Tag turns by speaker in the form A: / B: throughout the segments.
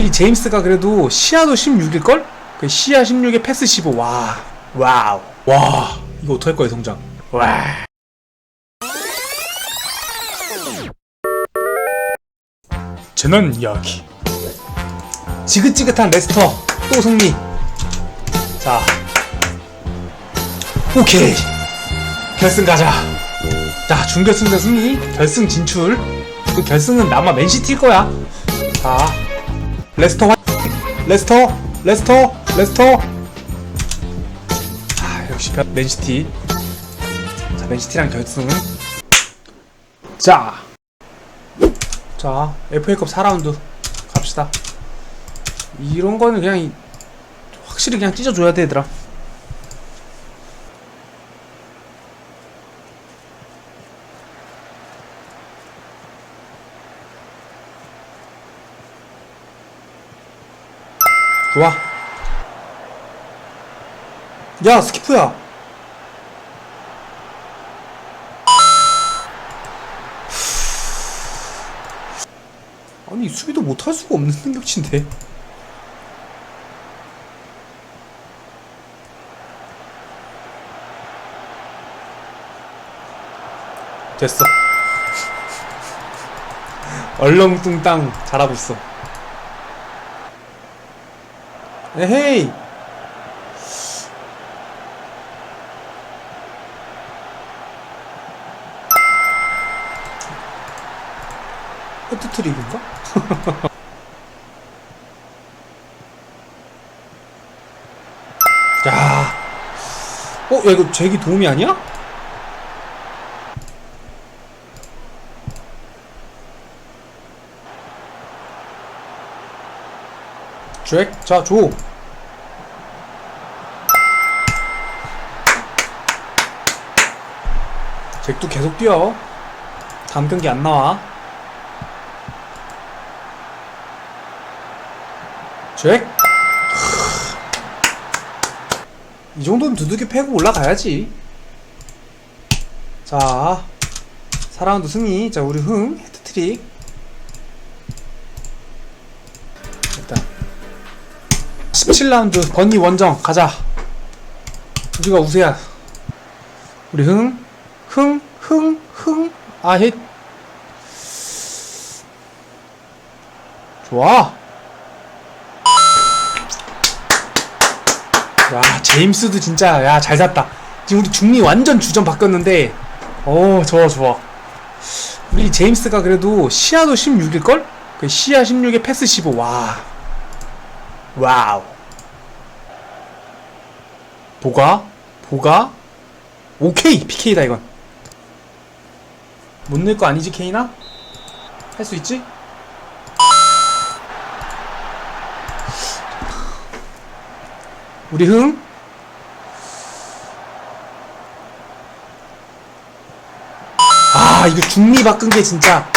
A: 이 제임스가 그래도 시야도 16일걸? 그 시야 16에 패스 15. 와. 와우. 와. 이거 어떡할 거야, 성장. 와. 재난 이야기. 지긋지긋한 레스터. 또 승리. 자. 오케이. 결승 가자. 자, 준결승전 승리. 결승 진출. 그 결승은 아마 맨시티일 거야. 자. 레스터 화 레스터 레스터 레스터 아 역시 별- 맨시티 자 맨시티랑 결승은 자 자, FA컵 4라운드 갑시다. 이런 거는 그냥 이- 확실히 그냥 찢어줘야 돼, 얘들아. 좋아. 야, 스키프야. 아니, 수비도 못할 수가 없는 능력치인데. 됐어. 얼렁뚱땅 잘하고 있어. 에헤이! 헤트트릭인가? 야. 어, 야, 이거 잭이 도움이 아니야? 잭, 자, 줘. 잭도 계속 뛰어. 다음 경기 안 나와. 잭? 이 정도는 두둑이 패고 올라가야지. 자, 4라운드 승리. 자, 우리 흥, 헤트트릭. 일단. 17라운드 번니 원정 가자. 우리가 우세야. 우리 흥, 흥, 흥, 흥. 아, 헷. 좋아. 야, 제임스도 진짜, 야, 잘 샀다. 지금 우리 중리 완전 주전 바뀌었는데, 어, 좋아, 좋아. 우리 제임스가 그래도 시야도 16일걸? 그 시야 16에 패스 15. 와. 와우. 보가? 보가? 오케이! PK다, 이건. 못낼거 아니지, 케이나? 할 수 있지? 우리 흥? 아, 이거 중리 바꾼 게 진짜.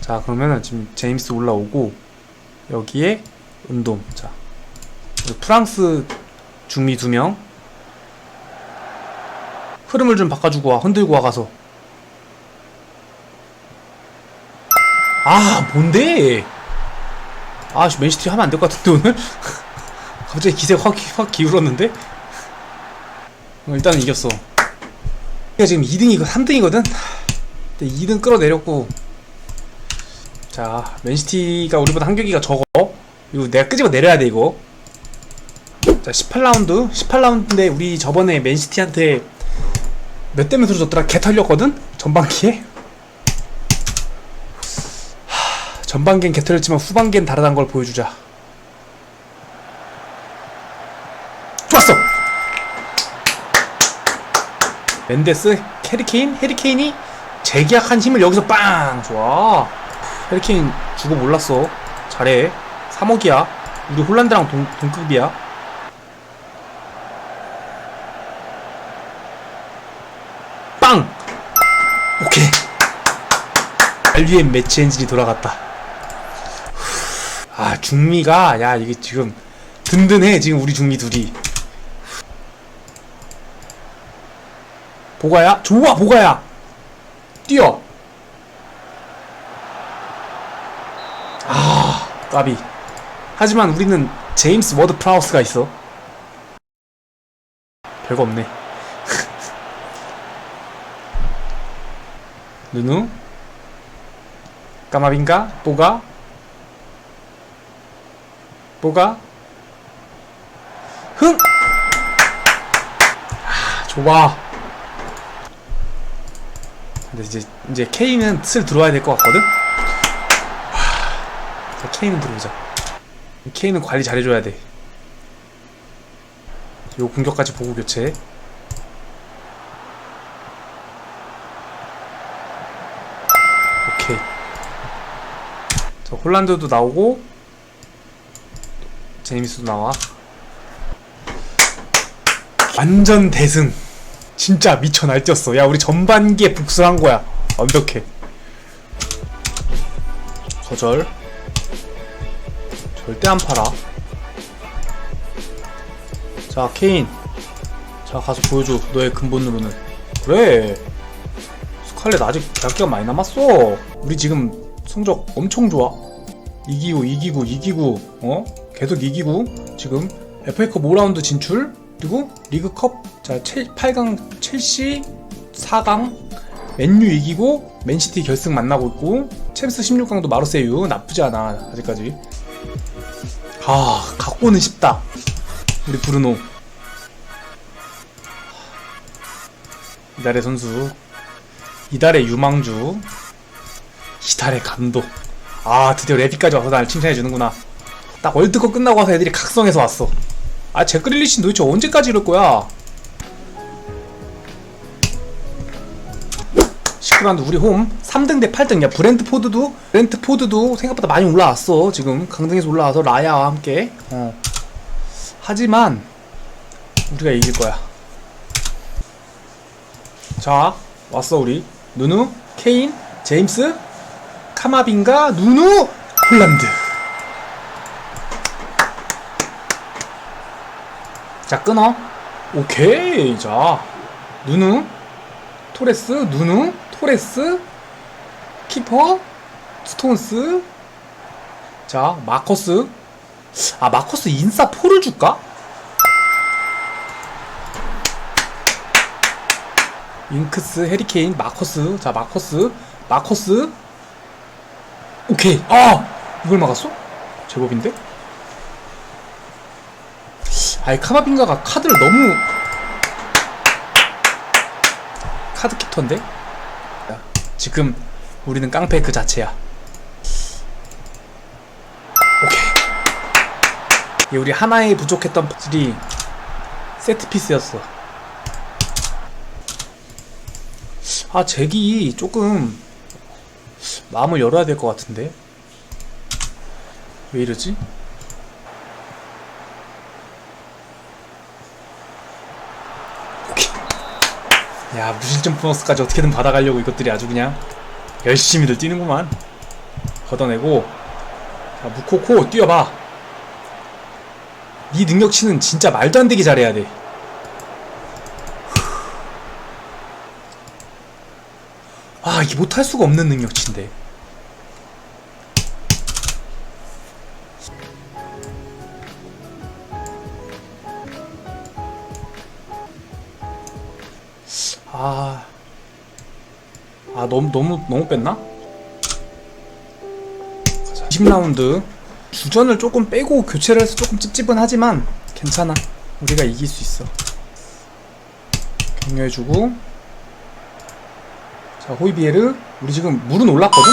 A: 자, 그러면은 지금 제임스 올라오고, 여기에 운동. 자, 프랑스 중미 두 명. 흐름을 좀 바꿔주고 와. 흔들고 와 가서. 아, 뭔데? 아, 씨, 맨시티 하면 안 될 것 같은데 오늘? 갑자기 기세가 확, 확 기울었는데? 어, 일단은 이겼어. 내가 지금 2등이고 3등이거든? 2등 끌어내렸고. 자, 맨시티가 우리보다 한 경기가 적어. 이거 내가 끄집어 내려야 돼, 이거. 자, 18라운드. 18라운드인데 우리 저번에 맨시티한테 몇 대 몇으로 졌더라? 개 털렸거든? 전반기에? 하, 전반기엔 개 털렸지만 후반기엔 다르다는 걸 보여주자. 좋았어! 멘데스, 캐리케인, 해리케인이 재계약한 힘을 여기서 빵! 좋아. 해리케인 주고 몰랐어. 잘해. 3억이야. 우리 홀란드랑 동, 동급이야. 빵! 오케이. 알리엔 매치 엔진이 돌아갔다. 아, 중미가, 야, 이게 지금 든든해, 지금 우리 중미 둘이. 보가야? 좋아, 보가야! 뛰어! 아, 까비. 하지만 우리는 제임스 워드 프라우스가 있어. 별거 없네. 누누? 까마빈가? 뽀가? 뽀가? 흥! 아, 좋아. 근데 이제, 이제 K는 슬 들어와야 될 것 같거든? 자, K는 들어오자. K는 관리 잘해줘야 돼. 요 공격까지 보고 교체. 오케이. 자, 홀란드도 나오고, 제임스도 나와. 완전 대승. 진짜 미쳐 날뛰었어. 야, 우리 전반기에 복수한 거야. 완벽해. 거절. 절대 안 팔아. 자, 케인. 자, 가서 보여줘. 너의 근본으로는. 그래. 스칼렛 아직 대학기가 많이 남았어. 우리 지금 성적 엄청 좋아. 이기고, 이기고, 이기고, 어? 계속 이기고, 지금 FA컵 5라운드 진출, 그리고 리그컵, 자, 8강 첼시, 4강, 맨유 이기고, 맨시티 결승 만나고 있고, 챔스 16강도 마르세유, 나쁘지 않아, 아직까지. 아, 갖고는 싶다. 우리 브루노. 이달의 선수. 이달의 유망주. 이달의 감독. 아, 드디어 레비까지 와서 날 칭찬해주는구나. 딱 월드컵 끝나고 와서 애들이 각성해서 왔어. 아, 제크릴리시 도대체 언제까지 이럴 거야? 19라운드 우리 홈 3등 대 8등 야 브렌트포드도 브렌트포드도 생각보다 많이 올라왔어 지금 강등에서 올라와서 라야와 함께 어. 하지만 우리가 이길 거야 자 왔어 우리 누누 케인 제임스 카마빈가 누누 홀란드 자 끊어. 오케이 자. 누누 토레스 누누 토레스 키퍼 스톤스. 자 마커스. 아 마커스 인싸 4를 줄까? 잉크스 해리케인 마커스. 자 마커스 마커스. 오케이. 아 이걸 막았어? 제법인데? 아이 카마빈가가 카드를 너무 카드 캡터인데? 지금 우리는 깡패 그 자체야. 오케이. 이 우리 하나에 부족했던 퍼즐이 세트 피스였어. 아 잭이 조금 마음을 열어야 될 것 같은데 왜 이러지? 야 무실점 보너스까지 어떻게든 받아가려고 이것들이 아주 그냥 열심히들 뛰는구만. 걷어내고. 자 무코코 뛰어봐. 네 능력치는 진짜 말도 안 되게 잘해야 돼. 아, 이게 못할 수가 없는 능력치인데. 아, 아 너무 너무 너무 뺐나? 가자. 20라운드 주전을 조금 빼고 교체를 해서 조금 찝찝은 하지만 괜찮아. 우리가 이길 수 있어. 격려해주고 자 호이비에르 우리 지금 물은 올랐거든?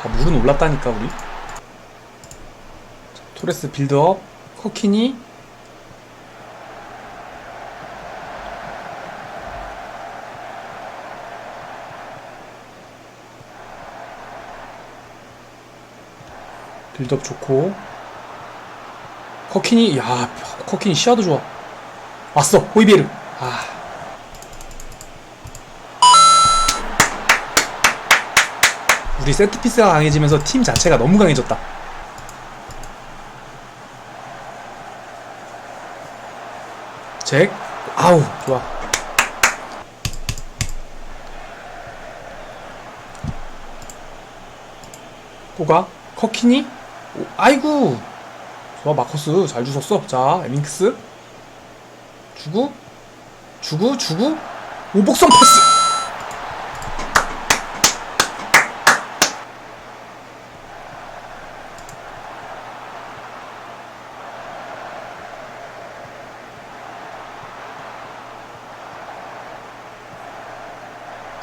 A: 다 물은 올랐다니까 우리 자, 토레스 빌드업 커키니 빌드업 좋고 커키니 야 커키니 시야도 좋아 왔어 호이비에르 아 우리 세트피스가 강해지면서 팀 자체가 너무 강해졌다. 잭, 아우, 좋아. 또가, 커키니? 오, 아이고. 좋아 마커스. 잘 주웠어. 자 밍크스. 주고 주고 주고 오복성 패스!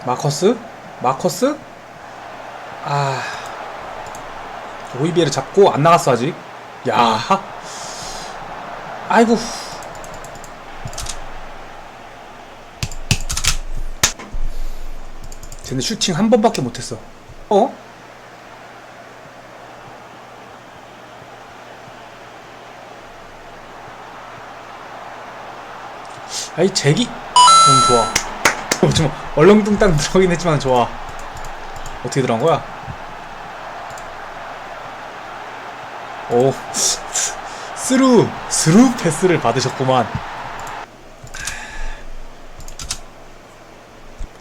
A: 마커스? 마커스? 아 오이비에를 잡고 안 나갔어 아직. 야. 아이고. 쟤네 슈팅 한 번밖에 못했어. 어? 아이 제기. 너무 좋아. 어, 좀 얼렁뚱땅 들어가긴 했지만 좋아. 어떻게 들어간 거야? 오 스루 스루 패스를 받으셨구만.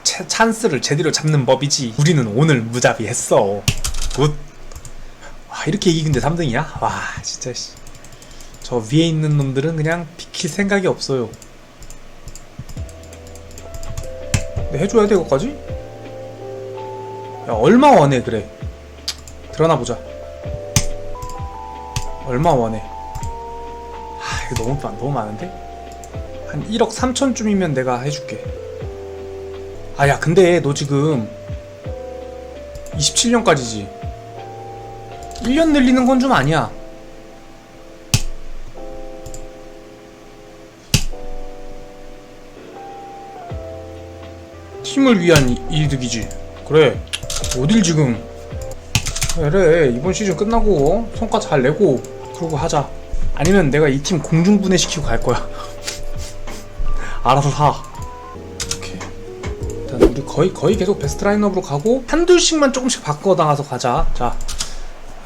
A: 차, 찬스를 제대로 잡는 법이지. 우리는 오늘 무자비 했어. 굿. 와, 이렇게 이긴데 3등이야? 와 진짜 씨. 저 위에 있는 놈들은 그냥 비킬 생각이 없어요. 근데 해줘야 돼 이거까지? 야 얼마 원해 그래? 드러나 보자 얼마 원해 아 이거 너무, 많- 너무 많은데? 한 1억 3천쯤이면 내가 해줄게. 아 야 근데 너 지금 27년까지지? 1년 늘리는 건 좀 아니야. 팀을 위한 이- 이득이지. 그래. 어딜 지금? 그래 이번 시즌 끝나고 성과 잘 내고 그러고 하자. 아니면 내가 이 팀 공중분해 시키고 갈 거야. 알아서 사. 오케이. 일단 우리 거의 거의 계속 베스트 라인업으로 가고 한둘씩만 조금씩 바꿔 나가서 가자. 자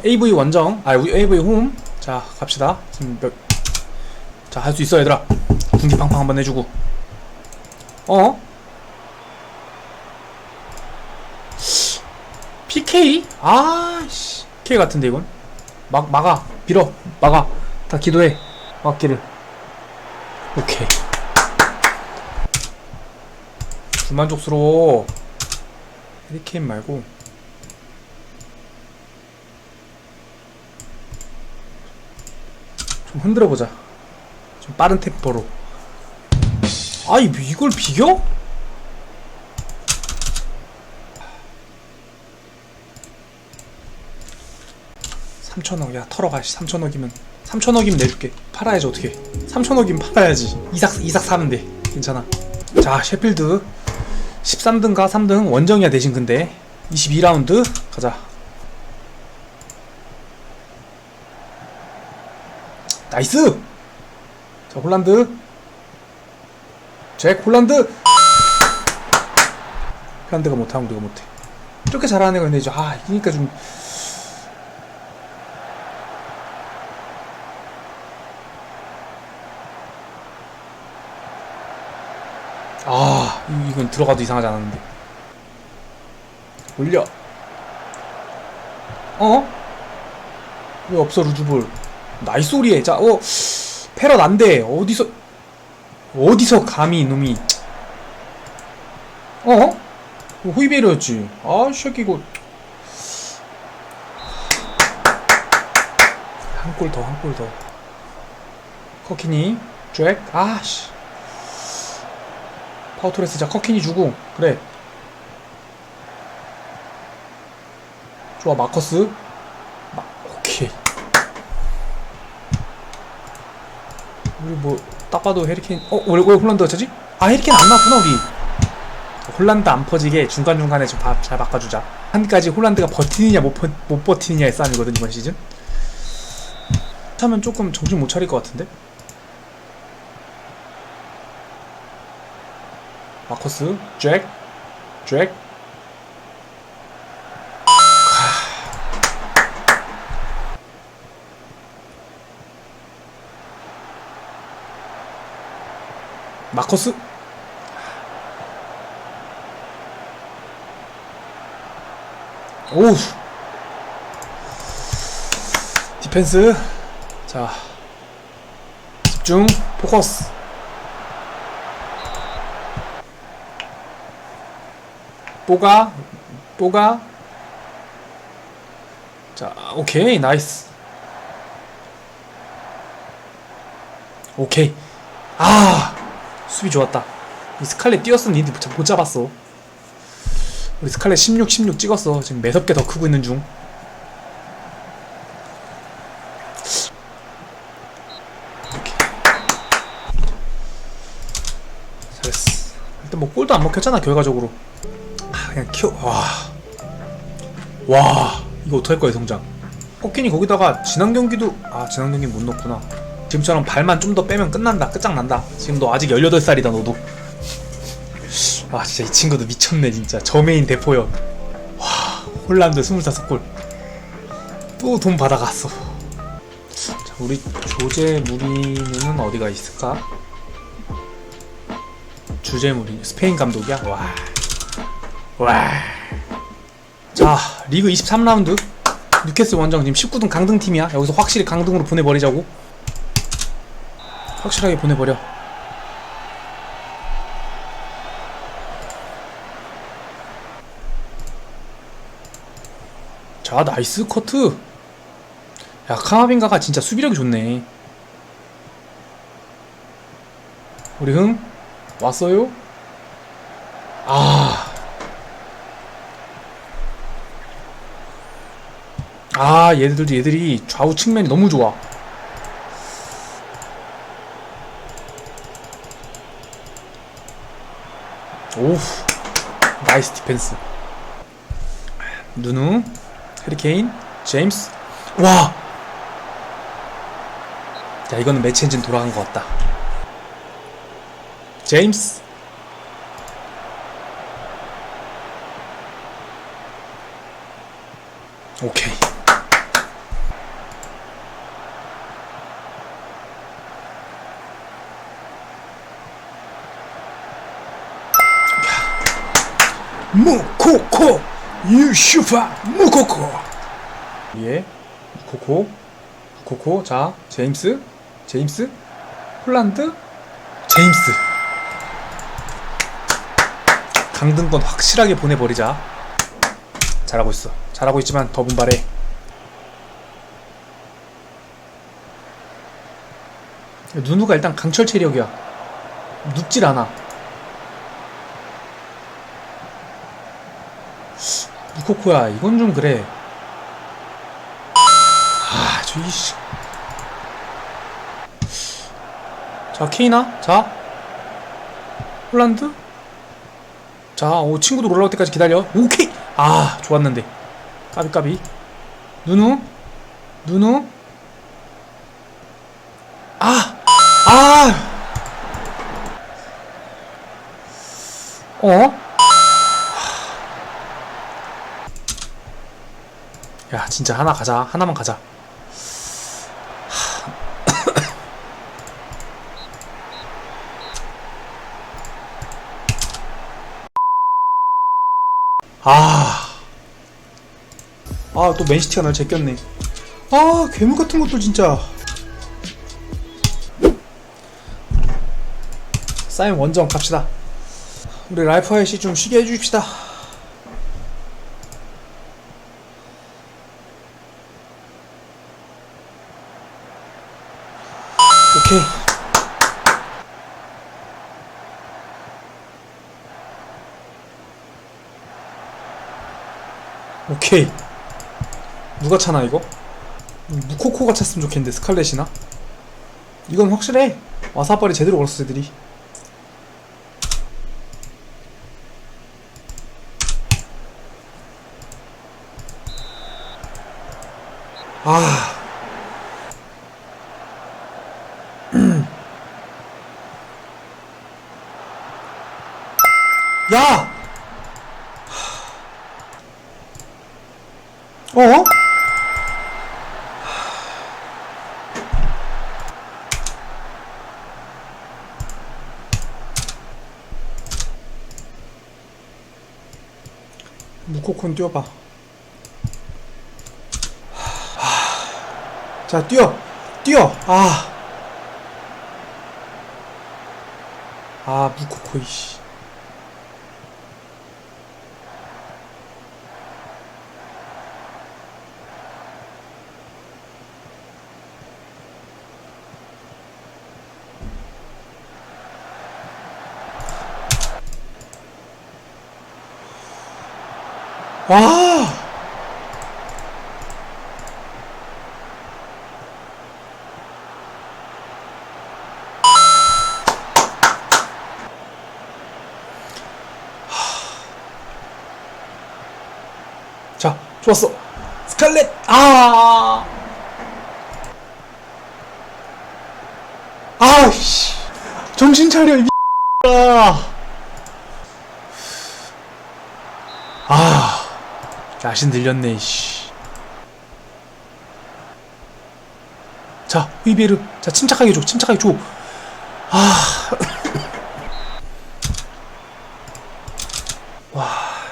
A: AV 원정. 아 AV 홈자 갑시다. 지금 몇 자할 수 있어 얘들아. 군기팡팡 한번 해주고. 어? PK? 아씨. K 같은데 이건? 막 막아 빌어. 막아. 다 기도해. 막기를. 오케이. 불만족스러워. 헤리케인 말고. 좀 흔들어 보자. 좀 빠른 템포로. 아이 이걸 비겨? 3천억 야. 털어가 3천억이면 3천억이면 내줄게. 팔아야지 어떻게. 3천억이면 팔아야지. 이삭 이삭 사면 돼. 괜찮아. 자 셰필드. 13등가 3등 원정이야 대신 근데. 22라운드. 가자. 나이스! 자 홀란드. 잭 홀란드. 홀란드가 못하면 우리가 못해. 이렇게 잘하는 애가 이제. 아 이기니까 좀 들어가도 이상하지 않았는데. 올려. 어? 왜 없어, 루즈볼. 나이스 오리에. 자, 어, 패럿 안 돼. 어디서, 어디서 감히 이놈이. 어? 이거 호이베르였지. 아, 이 새끼 이거. 한 골 더, 한 골 더. 커키니, 잭, 아씨. 파우토레 스 자. 커킨이 주고. 그래. 좋아 마커스. 마, 오케이. 우리 뭐딱 봐도 헤리케인 어? 왜, 왜 홀란드 어쩌지? 아 헤리케인 안 나왔구나 우리. 홀란드 안 퍼지게 중간중간에 좀 잘 바꿔주자. 한까지 홀란드가 버티느냐 못, 버, 못 버티느냐의 싸움이거든 이번 시즌. 하면 조금 정신 못 차릴 것 같은데? 마커스, 잭, 잭. 마커스. 오우. 디펜스. 자. 집중. 포커스 뽀가 뽀가. 자 오케이 나이스. 오케이. 아 수비 좋았다. 이 스칼렛 뛰었으면 니들 못 잡았어. 우리 스칼렛 16 16 찍었어. 지금 매섭게 더 크고 있는 중. 잘했어. 일단 뭐 골도 안 먹혔잖아 결과적으로. 아 그냥 키워. 와. 와 이거 어떡할 거야 성장? 코끼니 거기다가 지난 경기도 아 지난 경기 못 넣었구나. 지금처럼 발만 좀 더 빼면 끝난다 끝장난다. 지금 너 아직 18살이다 너도. 와 진짜 이 친구도 미쳤네 진짜. 저메인 대포여 와 홀란드 25골. 또 돈 받아갔어. 자 우리 조제 무리는 어디가 있을까? 주제 무리 스페인 감독이야? 와 와. 자, 리그 23라운드. 뉴캐슬 원정 지금 19등 강등 팀이야. 여기서 확실히 강등으로 보내버리자고. 확실하게 보내버려. 자, 나이스 커트. 야, 카마빈가가 진짜 수비력이 좋네. 우리 흥 왔어요? 아. 아 얘들도 얘들이 좌우 측면이 너무 좋아. 오우 나이스 디펜스. 누누 헤리케인 제임스. 와! 야 이거는 매치 엔진 돌아간 것 같다. 제임스. 오케이 무코코. 유슈파 무코코. 예 무코코. 무코코 자 제임스. 제임스. 홀란드. 제임스. 강등권 확실하게 보내버리자. 잘하고 있어. 잘하고 있지만 더 분발해. 누누가 일단 강철 체력이야. 눕질 않아 무 코코야 이건 좀 그래. 아 저기 씨. 자 케이나? 자. 홀란드? 자오 친구도 올라올 때까지 기다려. 오케이! 아 좋았는데. 까비 까비. 누누? 누누? 아! 아! 어? 야 진짜 하나 가자 하나만 가자 아. 아, 또 맨시티가 날 제꼈네. 아, 괴물 같은 것도 진짜. 사인 원정 갑시다. 우리 라이프 아이씨 좀 쉬게 해주십시다. 오케이. 오케이. 누가 차나 이거? 무코코가 찼으면 좋겠는데 스칼렛이나? 이건 확실해. 와사발이 제대로 걸었어 애들이. 아. 야! 어? 무코콘 뛰어봐. 자, 뛰어! 뛰어! 아. 아, 무코코, 이씨. 와! 자, 좋았어. 스칼렛! 아! 아이씨. 정신 차려, 이 아. 아. 야신 들렸네, 씨. 자, 휘베르. 자, 침착하게 줘, 침착하게 줘. 아. 와,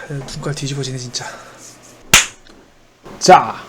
A: 눈깔 뒤집어지네, 진짜. 자,